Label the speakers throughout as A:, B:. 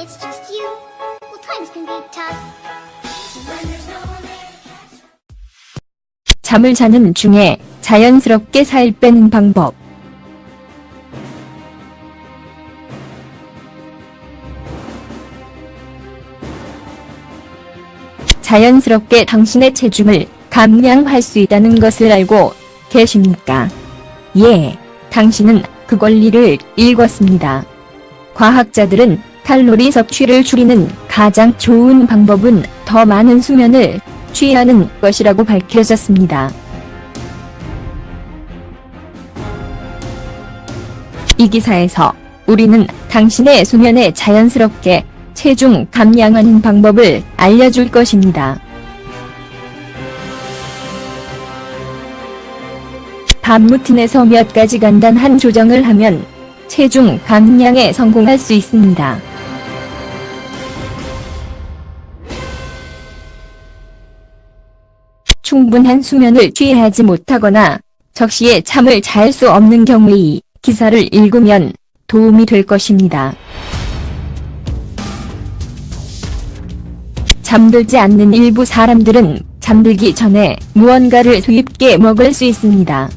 A: it's just you, well, times can be tough.
B: 잠을 자는 중에 자연스럽게 살 빼는 방법. 자연스럽게 당신의 체중을 감량할 수 있다는 것을 알고 계십니까? 예, 당신은 그 권리를 읽었습니다. 과학자들은 칼로리 섭취를 줄이는 가장 좋은 방법은 더 많은 수면을 취하는 것이라고 밝혀졌습니다. 이 기사에서 우리는 당신의 수면에 자연스럽게 체중 감량하는 방법을 알려줄 것입니다. 밤 루틴에서 몇 가지 간단한 조정을 하면 체중 감량에 성공할 수 있습니다. 충분한 수면을 취하지 못하거나 적시에 잠을 잘 수 없는 경우에 이 기사를 읽으면 도움이 될 것입니다. 잠들지 않는 일부 사람들은 잠들기 전에 무언가를 수입게 먹을 수 있습니다.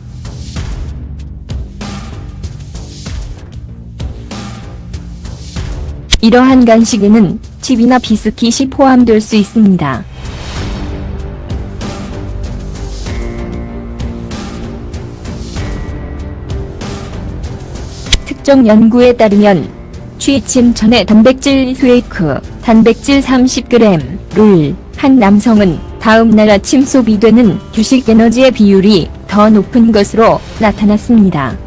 B: 이러한 간식에는 칩이나 비스킷이 포함될 수 있습니다. 특정 연구에 따르면 취침 전에 단백질 쉐이크, 단백질 30g를 한 남성은 다음 날 아침 소비되는 휴식 에너지의 비율이 더 높은 것으로 나타났습니다.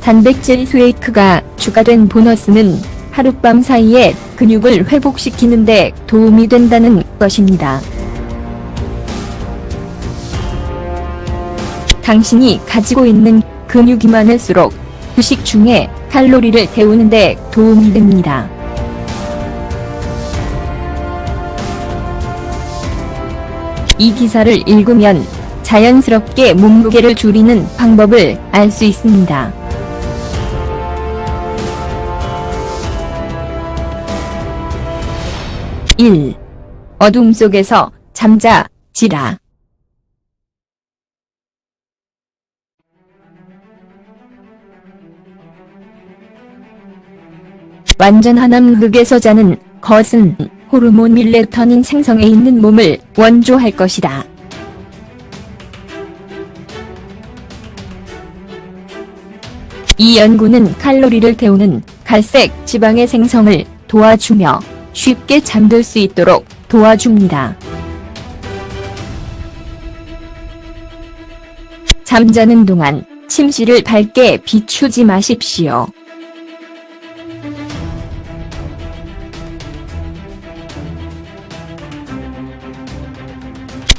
B: 단백질 쉐이크가 추가된 보너스는 하룻밤 사이에 근육을 회복시키는 데 도움이 된다는 것입니다. 당신이 가지고 있는 근육이 많을수록 휴식 중에 칼로리를 태우는데 도움이 됩니다. 이 기사를 읽으면 자연스럽게 몸무게를 줄이는 방법을 알 수 있습니다. 1. 어둠 속에서 잠자, 지라. 완전한 암흑에서 자는 것은 호르몬 밀레터닌 생성에 있는 몸을 원조할 것이다. 이 연구는 칼로리를 태우는 갈색 지방의 생성을 도와주며 쉽게 잠들 수 있도록 도와줍니다. 잠자는 동안 침실을 밝게 비추지 마십시오.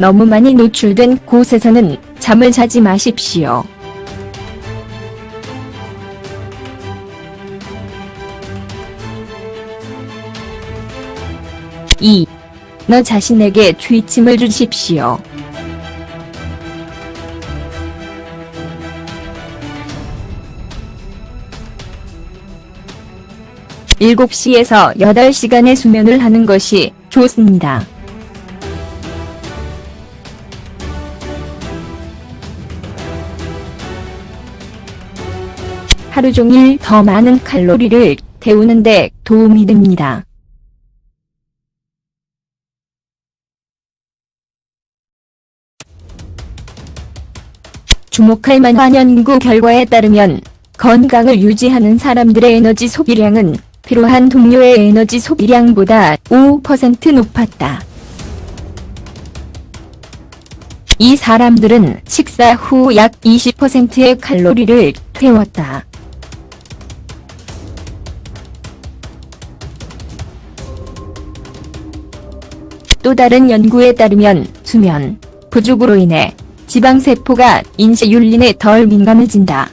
B: 너무 많이 노출된 곳에서는 잠을 자지 마십시오. 이, 너 자신에게 취침을 주십시오. 일곱 시에서 여덟 시간의 수면을 하는 것이 좋습니다. 하루 종일 더 많은 칼로리를 태우는 데 도움이 됩니다. 주목할 만한 연구 결과에 따르면 건강을 유지하는 사람들의 에너지 소비량은 필요한 동료의 에너지 소비량보다 5% 높았다. 이 사람들은 식사 후 약 20%의 칼로리를 태웠다. 또 다른 연구에 따르면 수면 부족으로 인해 지방세포가 인쇄율린에 덜 민감해진다.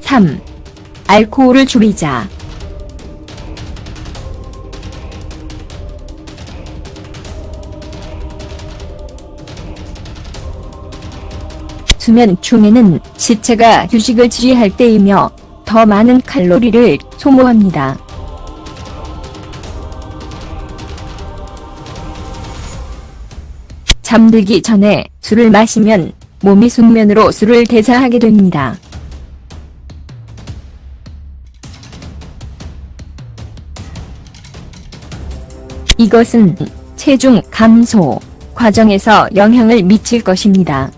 B: (3) 알코올을 줄이자. 수면 중에는 시체가 휴식을 취할 때이며 더 많은 칼로리를 소모합니다. 잠들기 전에 술을 마시면 몸이 숙면으로 술을 대사하게 됩니다. 이것은 체중 감소 과정에서 영향을 미칠 것입니다.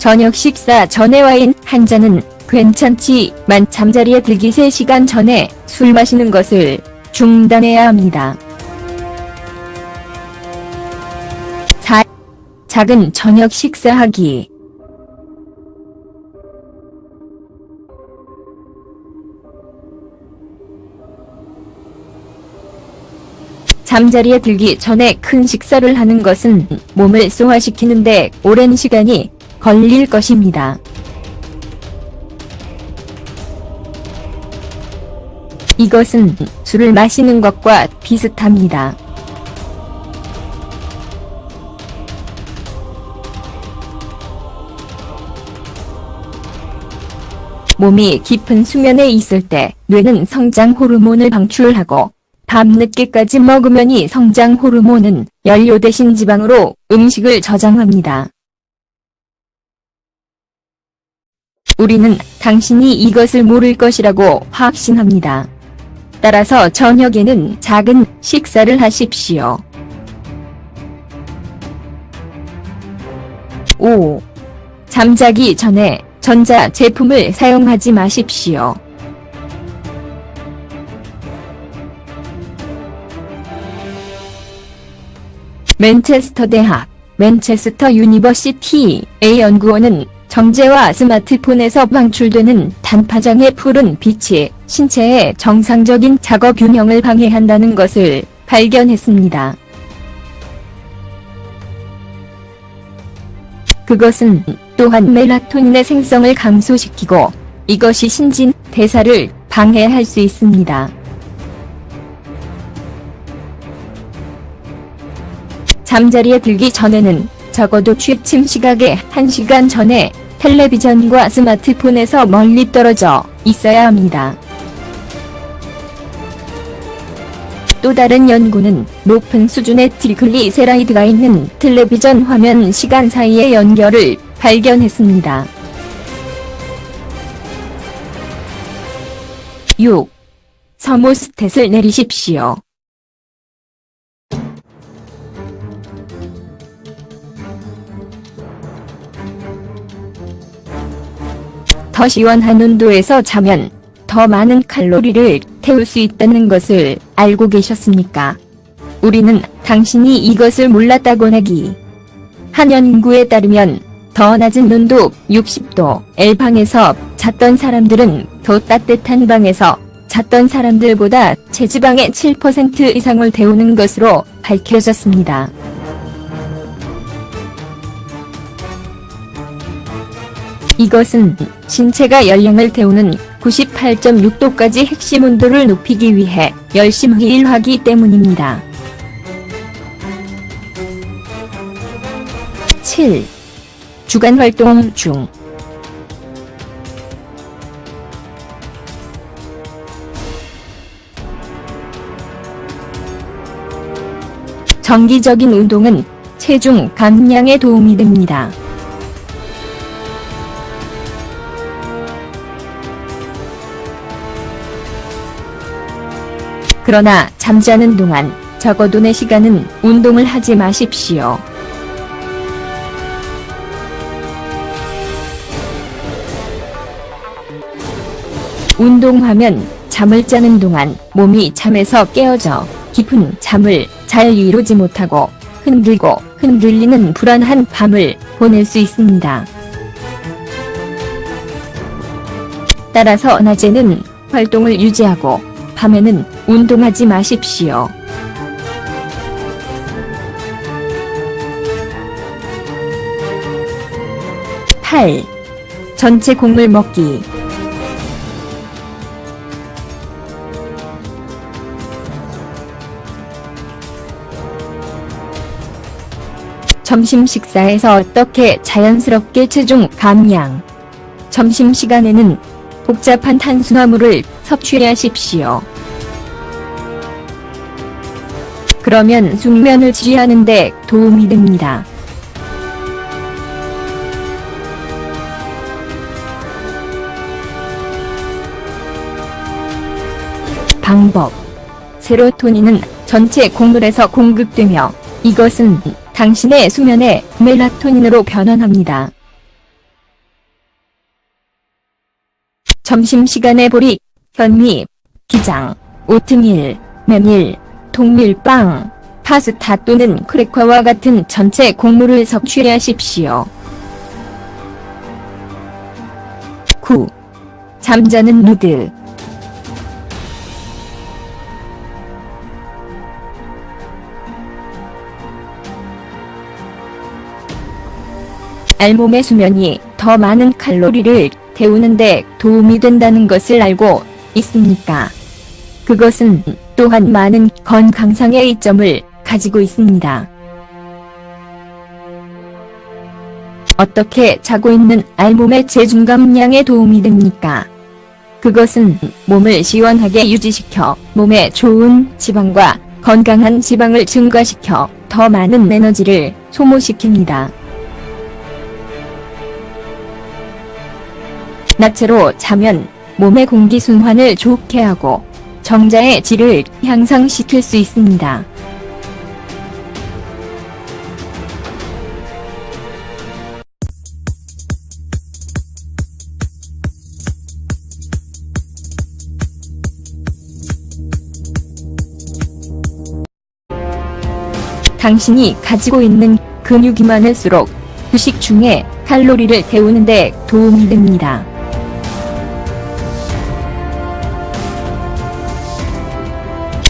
B: 저녁 식사 전에 와인 한 잔은 괜찮지만 잠자리에 들기 3시간 전에 술 마시는 것을 중단해야 합니다. 4. 작은 저녁 식사하기 잠자리에 들기 전에 큰 식사를 하는 것은 몸을 소화시키는데 오랜 시간이 걸릴 것입니다. 이것은 술을 마시는 것과 비슷합니다. 몸이 깊은 수면에 있을 때 뇌는 성장 호르몬을 방출하고 밤늦게까지 먹으면 이 성장 호르몬은 연료 대신 지방으로 음식을 저장합니다. 우리는 당신이 이것을 모를 것이라고 확신합니다. 따라서 저녁에는 작은 식사를 하십시오. 5. 잠자기 전에 전자 제품을 사용하지 마십시오. 맨체스터 대학, 맨체스터 유니버시티의 연구원은 정제와 스마트폰에서 방출되는 단파장의 푸른 빛이 신체의 정상적인 작업 균형을 방해한다는 것을 발견했습니다. 그것은 또한 멜라토닌의 생성을 감소시키고 이것이 신진 대사를 방해할 수 있습니다. 잠자리에 들기 전에는 적어도 취침 시각의 1시간 전에 텔레비전과 스마트폰에서 멀리 떨어져 있어야 합니다. 또 다른 연구는 높은 수준의 트리글리세라이드가 있는 텔레비전 화면 시간 사이의 연결을 발견했습니다. 6. 서모스탯을 내리십시오. 더 시원한 온도에서 자면 더 많은 칼로리를 태울 수 있다는 것을 알고 계셨습니까? 우리는 당신이 이것을 몰랐다고 하기. 한 연구에 따르면 더 낮은 온도 60도 L방에서 잤던 사람들은 더 따뜻한 방에서 잤던 사람들보다 체지방의 7% 이상을 태우는 것으로 밝혀졌습니다. 이것은 신체가 열량을 태우는 98.6도까지 핵심 온도를 높이기 위해 열심히 일하기 때문입니다. 7. 주간 활동 중 정기적인 운동은 체중 감량에 도움이 됩니다. 그러나 잠자는 동안 적어도 4시간은 운동을 하지 마십시오. 운동하면 잠을 자는 동안 몸이 잠에서 깨어져 깊은 잠을 잘 이루지 못하고 흔들고 흔들리는 불안한 밤을 보낼 수 있습니다. 따라서 낮에는 활동을 유지하고 밤에는 운동하지 마십시오. 8. 전체 곡물 먹기 점심 식사에서 어떻게 자연스럽게 체중 감량 점심 시간에는 복잡한 탄수화물을 섭취하십시오. 그러면 숙면을 지휘하는 데 도움이 됩니다. 방법 세로토닌은 전체 곡물에서 공급되며 이것은 당신의 수면에 멜라토닌으로 변환합니다. 점심시간에 보리, 현미, 기장, 오트밀, 메밀, 동밀빵, 파스타 또는 크래커와 같은 전체 곡물을 섭취하십시오. 9. 잠자는 무드 알몸의 수면이 더 많은 칼로리를 태우는데 도움이 된다는 것을 알고 있습니까? 그것은 또한 많은 건강상의 이점을 가지고 있습니다. 어떻게 자고 있는 알몸의 체중 감량에 도움이 됩니까? 그것은 몸을 시원하게 유지시켜 몸에 좋은 지방과 건강한 지방을 증가시켜 더 많은 에너지를 소모시킵니다. 낮체로 자면 몸의 공기 순환을 좋게 하고 정자의 질을 향상시킬 수 있습니다. 당신이 가지고 있는 근육이 많을수록 후식 중에 칼로리를 태우는데 도움이 됩니다.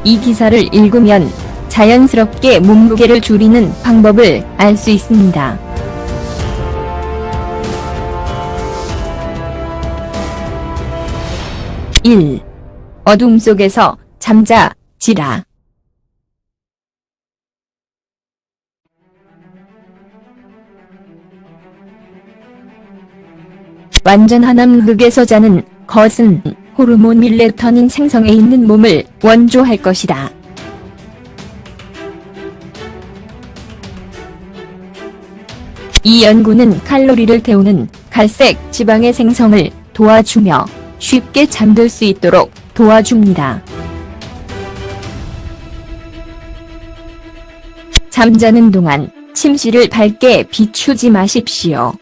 B: 이 기사를 읽으면 자연스럽게 몸무게를 줄이는 방법을 알 수 있습니다. (1) 어둠 속에서 잠자 지라 완전한 암흑에서 자는 것은 호르몬 밀레터닌 생성에 있는 몸을 원조할 것이다. 이 연구는 칼로리를 태우는 갈색 지방의 생성을 도와주며 쉽게 잠들 수 있도록 도와줍니다. 잠자는 동안 침실을 밝게 비추지 마십시오.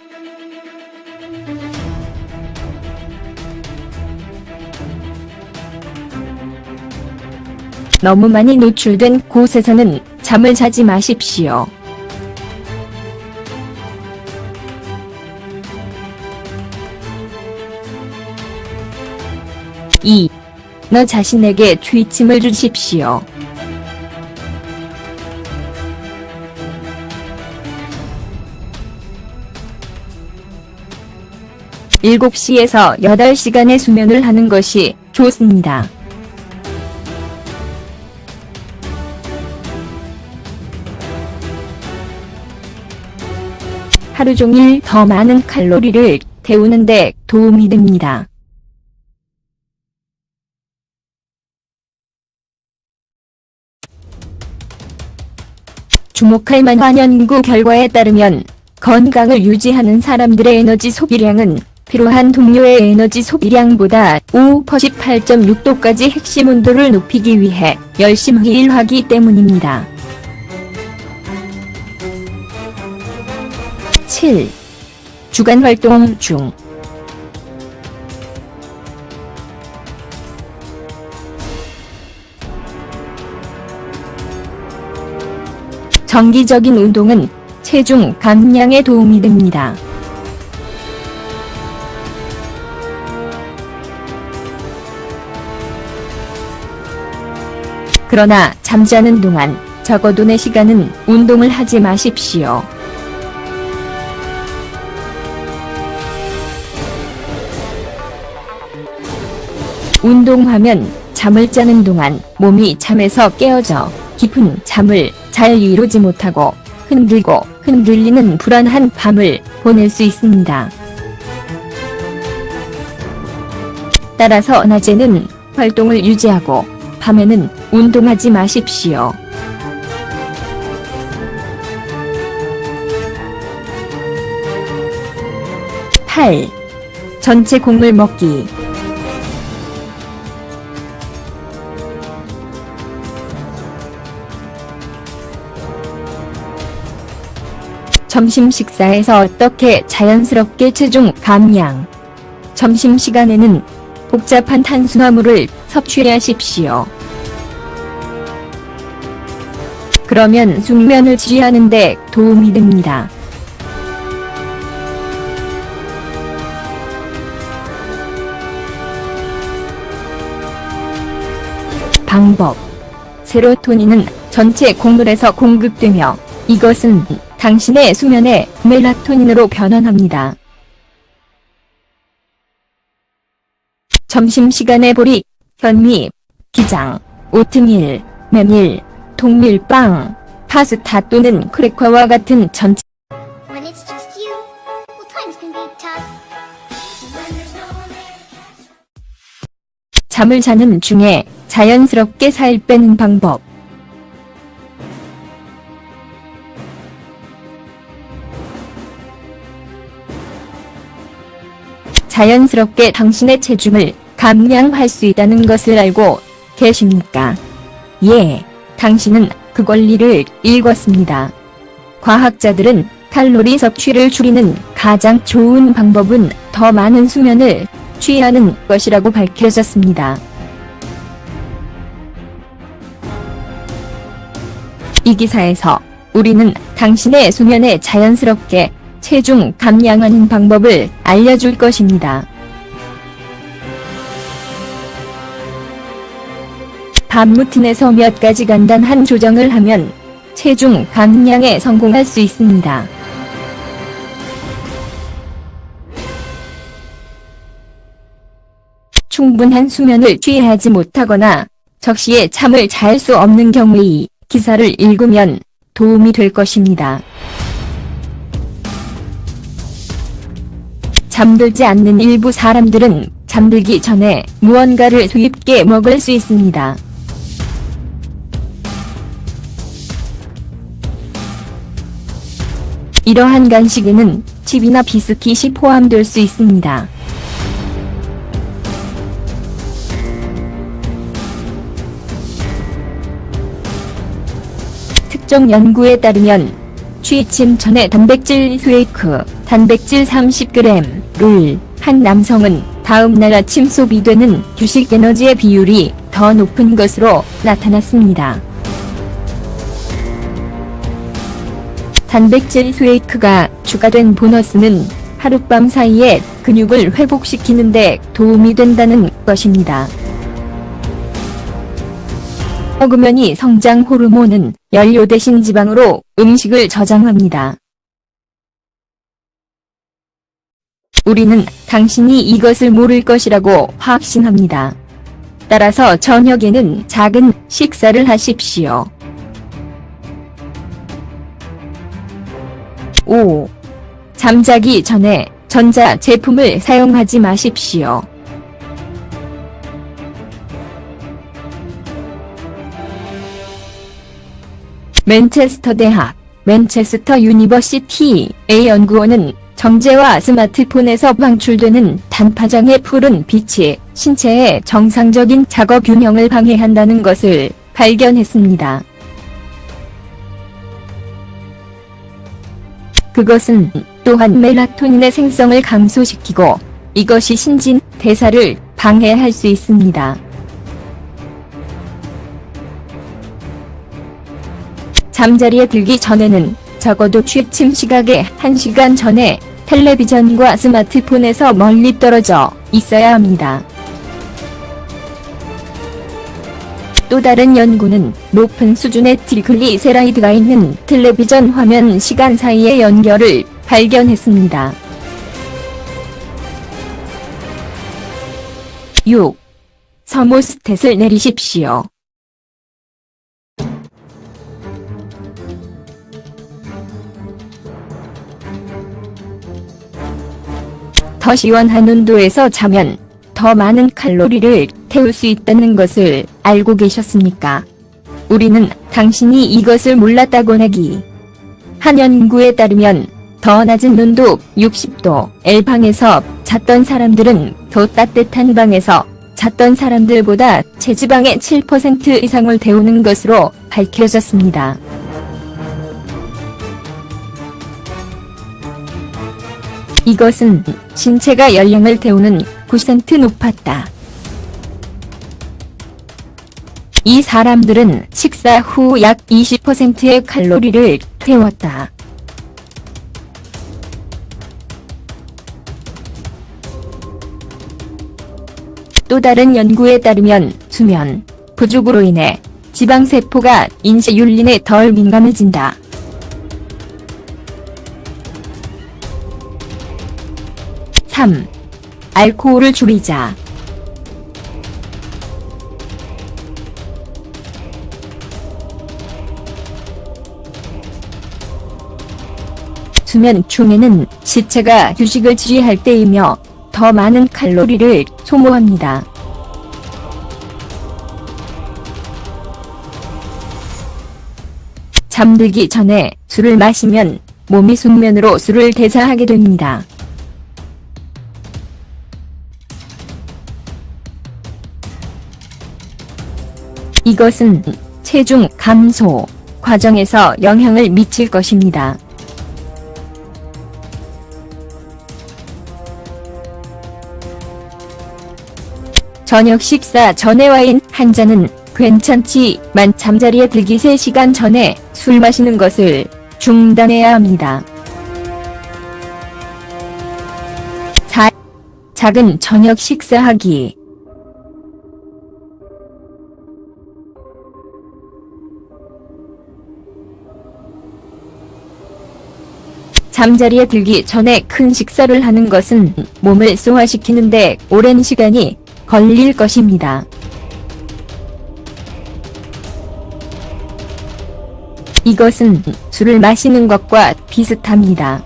B: 너무 많이 노출된 곳에서는 잠을 자지 마십시오. (2) 너 자신에게 취침을 주십시오. (7시에서 8시간의 수면을 하는 것이 좋습니다. 하루 종일 더 많은 칼로리를 태우는 데 도움이 됩니다. 주목할 만한 연구 결과에 따르면 건강을 유지하는 사람들의 에너지 소비량은 필요한 동료의 에너지 소비량보다 5% 18.6도까지 핵심 온도를 높이기 위해 열심히 일하기 때문입니다. 7. 주간 활동 중 정기적인 운동은 체중 감량에 도움이 됩니다. 그러나 잠자는 동안 적어도 4시간은 운동을 하지 마십시오. 운동하면 잠을 자는 동안 몸이 잠에서 깨어져 깊은 잠을 잘 이루지 못하고 흔들고 흔들리는 불안한 밤을 보낼 수 있습니다. 따라서 낮에는 활동을 유지하고 밤에는 운동하지 마십시오. 8. 전체 곡물 먹기 점심 식사에서 어떻게 자연스럽게 체중 감량 점심 시간에는 복잡한 탄수화물을 섭취하십시오. 그러면 숙면을 지휘하는 데 도움이 됩니다. 방법 세로토닌은 전체 곡물에서 공급되며 이것은 당신의 수면에 멜라토닌으로 변환합니다. 점심시간에 보리, 현미, 기장, 오트밀, 메밀, 동밀빵, 파스타 또는 크래커와 같은 전체 잠을 자는 중에 자연스럽게 살 빼는 방법. 자연스럽게 당신의 체중을 감량할 수 있다는 것을 알고 계십니까? 예, 당신은 그 권리를 읽었습니다. 과학자들은 칼로리 섭취를 줄이는 가장 좋은 방법은 더 많은 수면을 취하는 것이라고 밝혀졌습니다. 이 기사에서 우리는 당신의 수면에 자연스럽게 체중 감량하는 방법을 알려줄 것입니다. 밤 루틴에서 몇 가지 간단한 조정을 하면 체중 감량에 성공할 수 있습니다. 충분한 수면을 취하지 못하거나 적시에 잠을 잘 수 없는 경우에 이 기사를 읽으면 도움이 될 것입니다. 잠들지 않는 일부 사람들은 잠들기 전에 무언가를 수입게 먹을 수 있습니다. 이러한 간식에는 칩이나 비스킷이 포함될 수 있습니다. 특정 연구에 따르면 취침 전에 단백질 쉐이크, 단백질 30g를 한 남성은 다음 날 아침 소비되는 휴식 에너지의 비율이 더 높은 것으로 나타났습니다. 단백질 쉐이크가 추가된 보너스는 하룻밤 사이에 근육을 회복시키는 데 도움이 된다는 것입니다. 먹으면이 성장 호르몬은 연료 대신 지방으로 음식을 저장합니다. 우리는 당신이 이것을 모를 것이라고 확신합니다. 따라서 저녁에는 작은 식사를 하십시오. 5. 잠자기 전에 전자 제품을 사용하지 마십시오. 맨체스터 대학, 맨체스터 유니버시티의 연구원은 정제와 스마트폰에서 방출되는 단파장의 푸른 빛이 신체의 정상적인 작업 균형을 방해한다는 것을 발견했습니다. 그것은 또한 멜라토닌의 생성을 감소시키고 이것이 신진 대사를 방해할 수 있습니다. 잠자리에 들기 전에는 적어도 취침 시각의 1시간 전에 텔레비전과 스마트폰에서 멀리 떨어져 있어야 합니다. 또 다른 연구는 높은 수준의 트리글리세라이드가 있는 텔레비전 화면 시간 사이의 연결을 발견했습니다. 6. 서모스탯을 내리십시오. 더 시원한 온도에서 자면 더 많은 칼로리를 태울 수 있다는 것을 알고 계셨습니까? 우리는 당신이 이것을 몰랐다고 하기. 한 연구에 따르면 더 낮은 온도 60도 L방에서 잤던 사람들은 더 따뜻한 방에서 잤던 사람들보다 체지방의 7% 이상을 태우는 것으로 밝혀졌습니다. 이것은 신체가 열량을 태우는 9% 높았다. 이 사람들은 식사 후 약 20%의 칼로리를 태웠다. 또 다른 연구에 따르면 수면 부족으로 인해 지방세포가 인쇄율린에 덜 민감해진다. 3. 알코올을 줄이자. 수면 중에는 시체가 휴식을 취할 때이며 더 많은 칼로리를 소모합니다. 잠들기 전에 술을 마시면 몸이 숙면으로 술을 대사하게 됩니다. 이것은 체중 감소 과정에서 영향을 미칠 것입니다. 저녁 식사 전에 와인 한 잔은 괜찮지만 잠자리에 들기 3시간 전에 술 마시는 것을 중단해야 합니다. 4. 작은 저녁 식사하기 잠자리에 들기 전에 큰 식사를 하는 것은 몸을 소화시키는데 오랜 시간이 걸릴 것입니다. 이것은 술을 마시는 것과 비슷합니다.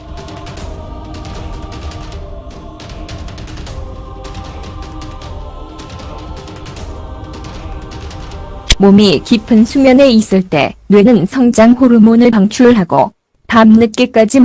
B: 몸이 깊은 수면에 있을 때 뇌는 성장 호르몬을 방출하고 밤늦게까지